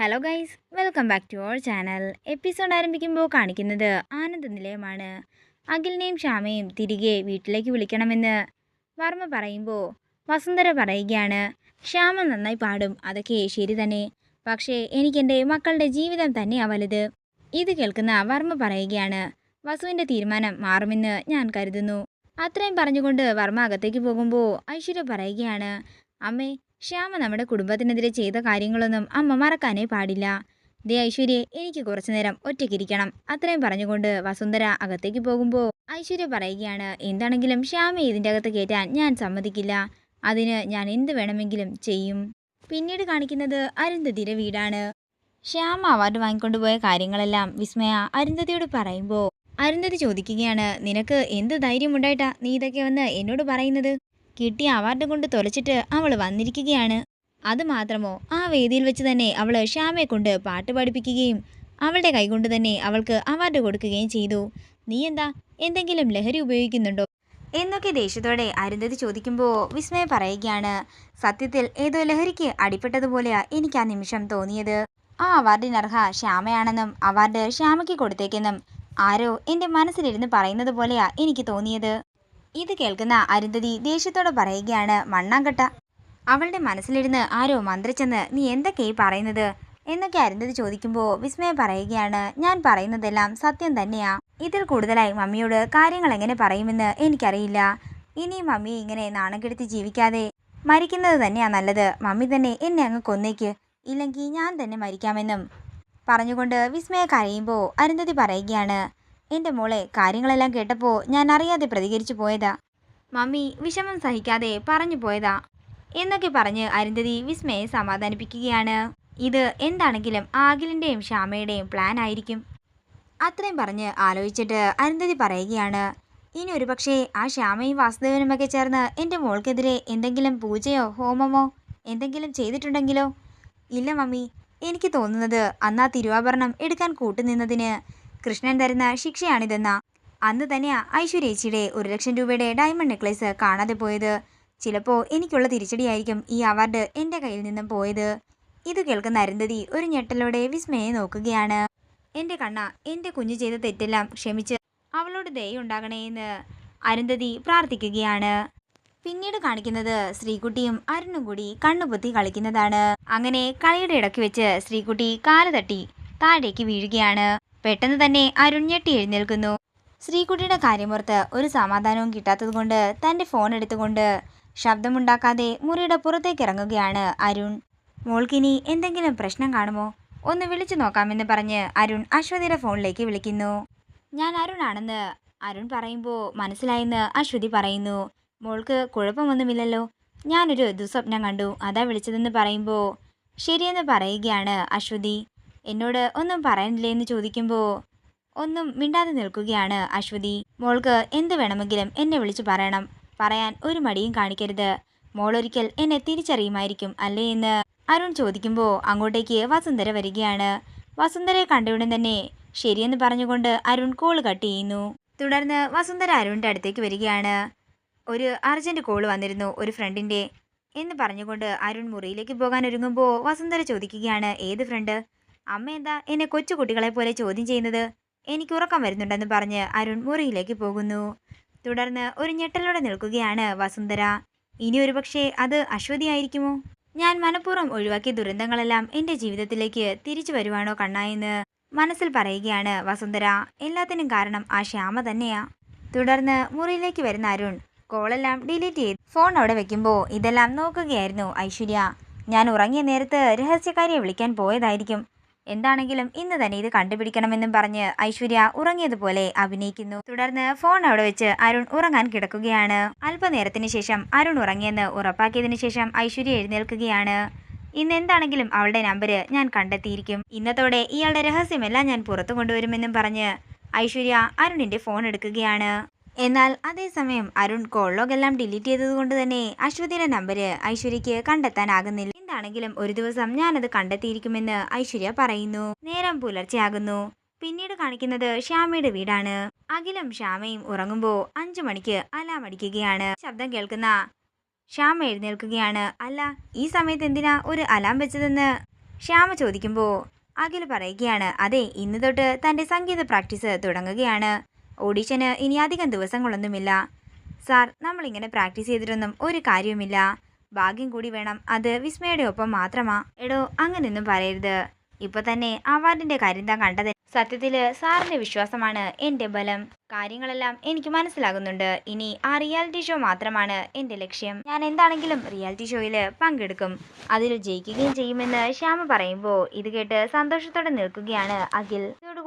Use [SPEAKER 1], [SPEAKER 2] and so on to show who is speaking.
[SPEAKER 1] Hello guys welcome back to our channel episode ആരംഭിക്കുമ്പോൾ കാണിക്കുന്നത് ആനന്ദ നിലയമാണ്. അഖിലിനെയും ക്ഷാമയും തിരികെ വീട്ടിലേക്ക് വിളിക്കണമെന്ന് വർമ്മ പറയുമ്പോൾ വസുന്ധര പറയുകയാണ് ശ്യാമ നന്നായി പാടും അതൊക്കെ ശരി തന്നെ. പക്ഷേ എനിക്കെന്റെ മക്കളുടെ ജീവിതം തന്നെയാണ് വലുത്. ഇത് കേൾക്കുന്ന വർമ്മ പറയുകയാണ് വസുവിന്റെ തീരുമാനം മാറുമെന്ന് ഞാൻ കരുതുന്നു. അത്രയും പറഞ്ഞുകൊണ്ട് വർമ്മ അകത്തേക്ക് പോകുമ്പോൾ ഐശ്വര്യ പറയുകയാണ് അമ്മേ ശ്യാമ നമ്മുടെ കുടുംബത്തിനെതിരെ ചെയ്ത കാര്യങ്ങളൊന്നും അമ്മ മറക്കാനേ പാടില്ല. ദേ ഐശ്വര്യെ എനിക്ക് കുറച്ചു നേരം ഒറ്റയ്ക്കിരിക്കണം അത്രയും പറഞ്ഞുകൊണ്ട് വസുന്ധര അകത്തേക്ക് പോകുമ്പോൾ ഐശ്വര്യ പറയുകയാണ് എന്താണെങ്കിലും ശ്യാമയെ ഇതിന്റെ അകത്ത് കയറ്റാൻ ഞാൻ സമ്മതിക്കില്ല. അതിന് ഞാൻ എന്ത് വേണമെങ്കിലും ചെയ്യും. പിന്നീട് കാണിക്കുന്നത് അരുന്ധതിയുടെ വീടാണ്. ശ്യാമ അവാർഡ് വാങ്ങിക്കൊണ്ടുപോയ കാര്യങ്ങളെല്ലാം വിസ്മയ അരുന്ധതിയോട് പറയുമ്പോൾ അരുന്ധതി ചോദിക്കുകയാണ് നിനക്ക് എന്ത് ധൈര്യമുണ്ടായിട്ടാ നീ ഇതൊക്കെ വന്ന് എന്നോട് പറയുന്നത്? കിട്ടിയ അവാർഡ് കൊണ്ട് തൊലച്ചിട്ട് അവൾ വന്നിരിക്കുകയാണ്. അതുമാത്രമോ ആ വേദിയിൽ വെച്ച് തന്നെ അവൾ ശ്യാമയെ കൊണ്ട് പാട്ട് പഠിപ്പിക്കുകയും അവളുടെ കൈകൊണ്ട് തന്നെ അവൾക്ക് അവാർഡ് കൊടുക്കുകയും ചെയ്തു. നീ എന്താ? എന്തെങ്കിലും ലഹരി ഉപയോഗിക്കുന്നുണ്ടോ? എന്നൊക്കെ ദേഷ്യത്തോടെ അരുന്ധതി ചോദിക്കുമ്പോൾ വിസ്മയ പറയുകയാണ്. സത്യത്തിൽ ഏതോ ലഹരിക്ക് അടിപ്പെട്ടതുപോലെയാ എനിക്ക് ആ നിമിഷം തോന്നിയത്. ആ അവാർഡിനർഹ ശ്യാമയാണെന്നും അവാർഡ് ശ്യാമയ്ക്ക് കൊടുത്തേക്കെന്നും ആരോ എന്റെ മനസ്സിലിരുന്ന് പറയുന്നത് പോലെയാ എനിക്ക് തോന്നിയത്. ഇത് കേൾക്കുന്ന അരുന്ധതി ദേഷ്യത്തോടെ പറയുകയാണ് മണ്ണാങ്കട്ട അവളുടെ മനസ്സിലിരുന്ന് ആരോ മന്ത്രിച്ചെന്ന് നീ എന്തൊക്കെയായി പറയുന്നത്? എന്നൊക്കെ അരുന്ധതി ചോദിക്കുമ്പോൾ വിസ്മയം പറയുകയാണ് ഞാൻ പറയുന്നതെല്ലാം സത്യം തന്നെയാ. ഇതിൽ കൂടുതലായി മമ്മിയോട് കാര്യങ്ങൾ എങ്ങനെ പറയുമെന്ന് എനിക്കറിയില്ല. ഇനി മമ്മി ഇങ്ങനെ നാണം കെടുത്തി ജീവിക്കാതെ മരിക്കുന്നത് തന്നെയാ നല്ലത്. മമ്മി തന്നെ എന്നെ അങ്ങ് കൊന്നേക്ക്. ഇല്ലെങ്കിൽ ഞാൻ തന്നെ മരിക്കാമെന്നും പറഞ്ഞുകൊണ്ട് വിസ്മയ കരയുമ്പോൾ അരുന്ധതി പറയുകയാണ് എന്റെ മോളെ കാര്യങ്ങളെല്ലാം കേട്ടപ്പോൾ ഞാൻ അറിയാതെ പ്രതികരിച്ചു പോയതാ. മമ്മി വിഷമം സഹിക്കാതെ പറഞ്ഞു പോയതാ. എന്നൊക്കെ പറഞ്ഞ് അരുന്ധതി വിസ്മയെ സമാധാനിപ്പിക്കുകയാണ്. ഇത് എന്താണെങ്കിലും ആകിലിന്റെയും ശ്യാമയുടെയും പ്ലാൻ ആയിരിക്കും. അത്രയും പറഞ്ഞ് ആലോചിച്ചിട്ട് അരുന്ധതി പറയുകയാണ് ഇനി ഒരു പക്ഷേ ആ ശ്യാമയും വാസുദേവനുമൊക്കെ ചേർന്ന് എന്റെ മോൾക്കെതിരെ എന്തെങ്കിലും പൂജയോ ഹോമമോ എന്തെങ്കിലും ചെയ്തിട്ടുണ്ടെങ്കിലോ? ഇല്ല മമ്മി. എനിക്ക് തോന്നുന്നത് അന്നാ തിരുവാഭരണം എടുക്കാൻ കൂട്ടുനിന്നതിന് കൃഷ്ണൻ തരുന്ന ശിക്ഷയാണിതെന്ന. അന്ന് തന്നെയാ ഐശ്വര്യേച്ചിയുടെ ഒരു ലക്ഷം രൂപയുടെ ഡയമണ്ട് നെക്ലേസ് കാണാതെ പോയത്. ചിലപ്പോൾ എനിക്കുള്ള തിരിച്ചടിയായിരിക്കും ഈ അവാർഡ് എന്റെ കയ്യിൽ നിന്നും പോയത്. ഇത് കേൾക്കുന്ന അരുന്ധതി ഒരു ഞെട്ടലോടെ വിസ്മയെ നോക്കുകയാണ്. എന്റെ കണ്ണ എന്റെ കുഞ്ഞു ചെയ്ത തെറ്റെല്ലാം ക്ഷമിച്ച് അവളോട് ദയുണ്ടാകണേ എന്ന് അരുന്ധതി പ്രാർത്ഥിക്കുകയാണ്. പിന്നീട് കാണിക്കുന്നത് ശ്രീകുട്ടിയും അരുണും കൂടി കണ്ണുപൊത്തി കളിക്കുന്നതാണ്. അങ്ങനെ കളിയുടെ ഇടയ്ക്ക് വെച്ച് ശ്രീകുട്ടി കാലുതട്ടി താഴേക്ക് വീഴുകയാണ്. പെട്ടെന്ന് തന്നെ അരുൺ ഞെട്ടി എഴുന്നേൽക്കുന്നു. ശ്രീകുട്ടിയുടെ കാര്യമോർത്ത് ഒരു സമാധാനവും കിട്ടാത്തതുകൊണ്ട് തന്റെ ഫോൺ എടുത്തുകൊണ്ട് ശബ്ദമുണ്ടാക്കാതെ മുറിയുടെ പുറത്തേക്ക് ഇറങ്ങുകയാണ് അരുൺ. മോൾക്കിനി എന്തെങ്കിലും പ്രശ്നം കാണുമോ? ഒന്ന് വിളിച്ചു നോക്കാമെന്ന് പറഞ്ഞ് അരുൺ അശ്വതിയുടെ ഫോണിലേക്ക് വിളിക്കുന്നു. ഞാൻ അരുണാണെന്ന് അരുൺ പറയുമ്പോൾ മനസ്സിലായെന്ന് അശ്വതി പറയുന്നു. മോൾക്ക് കുഴപ്പമൊന്നുമില്ലല്ലോ. ഞാനൊരു ദുസ്വപ്നം കണ്ടു. അതാ വിളിച്ചതെന്ന് പറയുമ്പോൾ ശരിയെന്ന് പറയുകയാണ് അശ്വതി. എന്നോട് ഒന്നും പറയാനില്ലേ എന്ന് ചോദിക്കുമ്പോൾ ഒന്നും മിണ്ടാതെ നിൽക്കുകയാണ് അശ്വതി. മോൾക്ക് എന്ത് വേണമെങ്കിലും എന്നെ വിളിച്ചു പറയണം. പറയാൻ ഒരു മടിയും കാണിക്കരുത്. മോളൊരിക്കൽ എന്നെ തിരിച്ചറിയുമായിരിക്കും അല്ലേ എന്ന് അരുൺ ചോദിക്കുമ്പോൾ അങ്ങോട്ടേക്ക് വസുന്ധര വരികയാണ്. വസുന്ധരയെ കണ്ടയുടൻ തന്നെ ശരിയെന്ന് പറഞ്ഞുകൊണ്ട് അരുൺ കോൾ കട്ട് ചെയ്യുന്നു. തുടർന്ന് വസുന്ധര അരുണിന്റെ അടുത്തേക്ക് വരികയാണ്. ഒരു അർജന്റ് കോൾ വന്നിരുന്നു ഒരു ഫ്രണ്ടിന്റെ എന്ന് പറഞ്ഞുകൊണ്ട് അരുൺ മുറിയിലേക്ക് പോകാൻ ഒരുങ്ങുമ്പോൾ വസുന്ധര ചോദിക്കുകയാണ് ഏത് ഫ്രണ്ട് അമ്മ എന്താ എന്നെ കൊച്ചുകുട്ടികളെ പോലെ ചോദ്യം ചെയ്യുന്നത്? എനിക്ക് ഉറക്കം വരുന്നുണ്ടെന്ന് പറഞ്ഞ് അരുൺ മുറിയിലേക്ക് പോകുന്നു. തുടർന്ന് ഒരു ഞെട്ടലോടെ നിൽക്കുകയാണ് വസുന്ധര. ഇനി ഒരു പക്ഷേ അത് അശ്വതിയായിരിക്കുമോ ഞാൻ മനഃപൂർവം ഒഴിവാക്കിയ ദുരന്തങ്ങളെല്ലാം എന്റെ ജീവിതത്തിലേക്ക് തിരിച്ചു വരുവാണോ കണ്ണായെന്ന് മനസ്സിൽ പറയുകയാണ് വസുന്ധര. എല്ലാത്തിനും കാരണം ആ ശ്യാമ തന്നെയാ. തുടർന്ന് മുറിയിലേക്ക് വരുന്ന അരുൺ കോളെല്ലാം ഡിലീറ്റ് ചെയ്ത് ഫോൺ അവിടെ വെക്കുമ്പോൾ ഇതെല്ലാം നോക്കുകയായിരുന്നു ഐശ്വര്യ. ഞാൻ ഉറങ്ങിയ നേരത്ത് രഹസ്യക്കാരിയെ വിളിക്കാൻ പോയതായിരിക്കും. എന്താണെങ്കിലും ഇന്ന് തന്നെ ഇത് കണ്ടുപിടിക്കണമെന്നും പറഞ്ഞ് ഐശ്വര്യ ഉറങ്ങിയതുപോലെ അഭിനയിക്കുന്നു. തുടർന്ന് ഫോൺ അവിടെ വെച്ച് അരുൺ ഉറങ്ങാൻ കിടക്കുകയാണ്. അല്പനേരത്തിന് ശേഷം അരുൺ ഉറങ്ങിയെന്ന് ഉറപ്പാക്കിയതിനു ശേഷം ഐശ്വര്യ എഴുന്നേൽക്കുകയാണ്. ഇന്ന് എന്താണെങ്കിലും അവളുടെ നമ്പർ ഞാൻ കണ്ടെത്തിയിരിക്കും. ഇന്നത്തോടെ ഇയാളുടെ രഹസ്യമെല്ലാം ഞാൻ പുറത്തു കൊണ്ടുവരുമെന്നും പറഞ്ഞ് ഐശ്വര്യ അരുണിന്റെ ഫോൺ എടുക്കുകയാണ്. എന്നാൽ അതേസമയം അരുൺ കോൾ ലോഗെല്ലാം ഡിലീറ്റ് ചെയ്തതുകൊണ്ട് തന്നെ അശ്വതിയുടെ നമ്പർ ഐശ്വര്യയ്ക്ക് കണ്ടെത്താനാകുന്നില്ല. എന്താണെങ്കിലും ഒരു ദിവസം ഞാനത് കണ്ടെത്തിയിരിക്കുമെന്ന് ഐശ്വര്യ പറയുന്നു. നേരം പുലർച്ചെയാകുന്നു. പിന്നീട് കാണിക്കുന്നത് ശ്യാമയുടെ വീടാണ്. അഖിലും ശ്യാമയും ഉറങ്ങുമ്പോൾ അഞ്ചു മണിക്ക് അലാം അടിക്കുകയാണ്. ശബ്ദം കേൾക്കുന്ന ശ്യാമ എഴുന്നേൽക്കുകയാണ്. അല്ല ഈ സമയത്ത് എന്തിനാ ഒരു അലാം വെച്ചതെന്ന് ശ്യാമ ചോദിക്കുമ്പോൾ അഖിൽ പറയുകയാണ് അതെ ഇന്ന് തൊട്ട് തന്റെ സംഗീത പ്രാക്ടീസ് തുടങ്ങുകയാണ്. ഓഡീഷന് ഇനി അധികം ദിവസങ്ങളൊന്നുമില്ല. സാർ നമ്മളിങ്ങനെ പ്രാക്ടീസ് ചെയ്തിട്ടൊന്നും ഒരു കാര്യവുമില്ല. ഭാഗ്യം കൂടി വേണം. അത് വിസ്മയുടെ ഒപ്പം മാത്രമാ. എടോ അങ്ങനെയൊന്നും പറയരുത്. ഇപ്പൊ തന്നെ അവാർഡിന്റെ കാര്യം താൻ കണ്ടത്. സത്യത്തിൽ സാറിന്റെ വിശ്വാസമാണ് എന്റെ ബലം. കാര്യങ്ങളെല്ലാം എനിക്ക് മനസ്സിലാകുന്നുണ്ട്. ഇനി ആ റിയാലിറ്റി ഷോ മാത്രമാണ് എന്റെ ലക്ഷ്യം. ഞാൻ എന്താണെങ്കിലും റിയാലിറ്റി ഷോയിൽ പങ്കെടുക്കും. അതിൽ ജയിക്കുകയും ചെയ്യുമെന്ന് ശ്യാമ പറയുമ്പോൾ ഇത് കേട്ട് സന്തോഷത്തോടെ നിൽക്കുകയാണ് അഖിൽ.